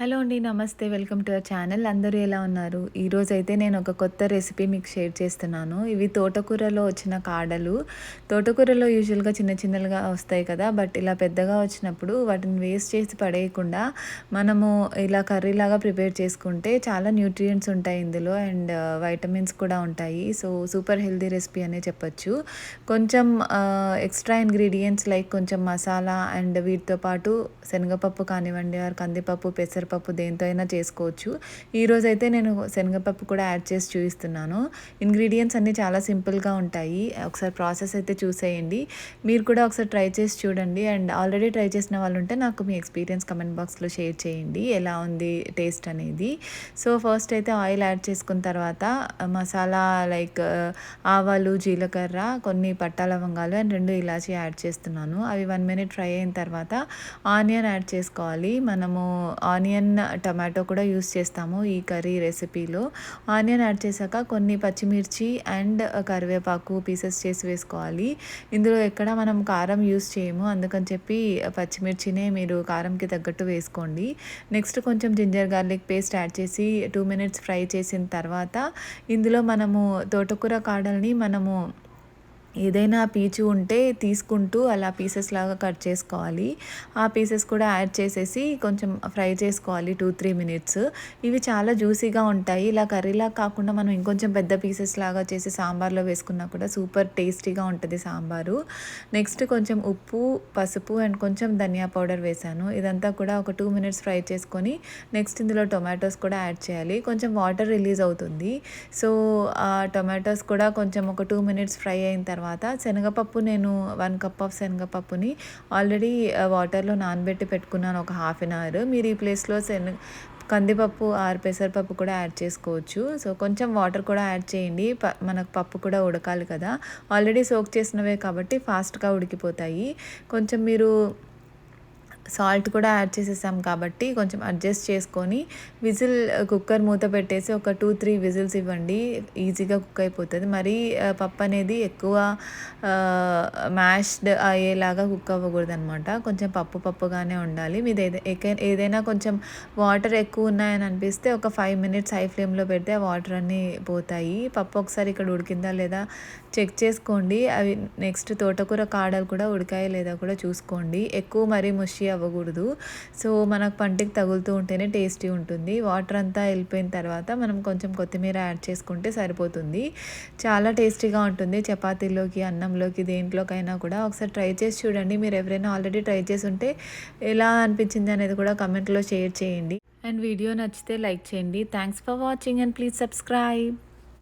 Hello అండి నమస్తే. Welcome to our channel. అందరూ ఎలా ఉన్నారు? ఈరోజు అయితే నేను ఒక కొత్త రెసిపీ మీకు షేర్ చేస్తున్నాను. ఇవి తోటకూరలో వచ్చిన కాడలు. తోటకూరలో యూజువల్గా చిన్న చిన్నలుగా వస్తాయి కదా బట్ ఇలా పెద్దగా వచ్చినప్పుడు వాటిని వేస్ట్ చేసి పడేయకుండా మనము ఇలా కర్రీలాగా ప్రిపేర్ చేసుకుంటే చాలా న్యూట్రియంట్స్ ఉంటాయి ఇందులో అండ్ వైటమిన్స్ కూడా ఉంటాయి. సో సూపర్ హెల్దీ రెసిపీ అనే చెప్పొచ్చు. కొంచెం ఎక్స్ట్రా ఇంగ్రీడియంట్స్ లైక్ కొంచెం మసాలా అండ్ వీటితో పాటు శనగపప్పు కానివ్వండి ఆర్ కందిపప్పు పెసరపప్పు శనగపప్పు దేంతో అయినా చేసుకోవచ్చు. ఈరోజు అయితే నేను శనగపప్పు కూడా యాడ్ చేసి చూపిస్తున్నాను. ఇంగ్రీడియంట్స్ అన్నీ చాలా సింపుల్గా ఉంటాయి. ఒకసారి ప్రాసెస్ అయితే చూసేయండి. మీరు కూడా ఒకసారి ట్రై చేసి చూడండి. అండ్ ఆల్రెడీ ట్రై చేసిన వాళ్ళు ఉంటే నాకు మీ ఎక్స్పీరియన్స్ కమెంట్ బాక్స్లో షేర్ చేయండి. ఎలా ఉంది టేస్ట్ అనేది. సో ఫస్ట్ అయితే ఆయిల్ యాడ్ చేసుకున్న తర్వాత మసాలా లైక్ ఆవాలు జీలకర్ర కొన్ని పట్టా లవంగాలు అండ్ రెండు ఇలాచీ యాడ్ చేస్తున్నాను. అవి వన్ మినిట్ ఫ్రై అయిన తర్వాత ఆనియన్ యాడ్ చేసుకోవాలి. మనము ఆనియన్ ఆనియన్ టమాటో కూడా యూస్ చేస్తాము ఈ కర్రీ రెసిపీలో. ఆనియన్ యాడ్ చేశాక కొన్ని పచ్చిమిర్చి అండ్ కరివేపాకు పీసెస్ చేసి వేసుకోవాలి. ఇందులో ఎక్కడ మనం కారం యూస్ చేయము. అందుకని చెప్పి పచ్చిమిర్చినే మీరు కారంకి తగ్గట్టు వేసుకోండి. నెక్స్ట్ కొంచెం జింజర్ గార్లిక్ పేస్ట్ యాడ్ చేసి టూ మినిట్స్ ఫ్రై చేసిన తర్వాత ఇందులో మనము తోటకూర కాడల్ని మనము ఏదైనా పీచు ఉంటే తీసుకుంటూ అలా పీసెస్ లాగా కట్ చేసుకోవాలి. ఆ పీసెస్ కూడా యాడ్ చేసేసి కొంచెం ఫ్రై చేసుకోవాలి టూ త్రీ మినిట్స్ ఇవి చాలా జ్యూసీగా ఉంటాయి. ఇలా కర్రీలా కాకుండా మనం ఇంకొంచెం పెద్ద పీసెస్ లాగా చేసి సాంబార్లో వేసుకున్నా కూడా సూపర్ టేస్టీగా ఉంటుంది సాంబారు. నెక్స్ట్ కొంచెం ఉప్పు పసుపు అండ్ కొంచెం ధనియా పౌడర్ వేసాను. ఇదంతా కూడా ఒక టూ మినిట్స్ ఫ్రై చేసుకొని నెక్స్ట్ ఇందులో టొమాటోస్ కూడా యాడ్ చేయాలి. కొంచెం వాటర్ రిలీజ్ అవుతుంది. సో ఆ టొమాటోస్ కూడా కొంచెం ఒక టూ మినిట్స్ ఫ్రై అయిన తర్వాత తర్వాత శనగపప్పు నేను వన్ కప్ ఆఫ్ శనగపప్పుని ఆల్రెడీ వాటర్లో నానబెట్టి పెట్టుకున్నాను ఒక హాఫ్ అన్ అవర్. మీరు ఈ ప్లేస్లో శనగ కందిపప్పు ఆర్ పెసరపప్పు కూడా యాడ్ చేసుకోవచ్చు. సో కొంచెం వాటర్ కూడా యాడ్ చేయండి. ప మనకు పప్పు కూడా ఉడకాలి కదా. ఆల్రెడీ సోక్ చేసినవే కాబట్టి ఫాస్ట్గా ఉడికిపోతాయి. కొంచెం మీరు సాల్ట్ కూడా యాడ్ చేసేసాం కాబట్టి కొంచెం అడ్జస్ట్ చేసుకొని విజిల్ కుక్కర్ మూత పెట్టేసి ఒక టూ త్రీ విజిల్స్ ఇవ్వండి. ఈజీగా కుక్ అయిపోతుంది. మరీ పప్పు అనేది ఎక్కువ మ్యాష్డ్ అయ్యేలాగా కుక్ అవ్వకూడదు అనమాట కొంచెం పప్పు పప్పుగానే ఉండాలి. మీది ఏదైనా కొంచెం వాటర్ ఎక్కువ ఉన్నాయని అనిపిస్తే ఒక ఫైవ్ మినిట్స్ హై ఫ్లేమ్లో పెడితే ఆ వాటర్ అన్నీ పోతాయి. పప్పు ఒకసారి ఇక్కడ ఉడికిందా లేదా చెక్ చేసుకోండి. అవి నెక్స్ట్ తోటకూర కాడలు కూడా ఉడికాయా లేదా కూడా చూసుకోండి. ఎక్కువ మరీ ముషి అవ్వకూడదు. సో మనకు పంటికి తగులుతూ ఉంటేనే టేస్టీ ఉంటుంది. వాటర్ అంతా వెళ్ళిపోయిన తర్వాత మనం కొంచెం కొత్తిమీర యాడ్ చేసుకుంటే సరిపోతుంది. చాలా టేస్టీగా ఉంటుంది. చపాతీలోకి అన్నంలోకి దేంట్లోకైనా కూడా. ఒకసారి ట్రై చేసి చూడండి. మీరు ఎవరైనా ఆల్రెడీ ట్రై చేసి ఉంటే ఎలా అనిపించింది అనేది కూడా కమెంట్లో షేర్ చేయండి. అండ్ వీడియో నచ్చితే లైక్ చేయండి. Thanks for watching and please subscribe.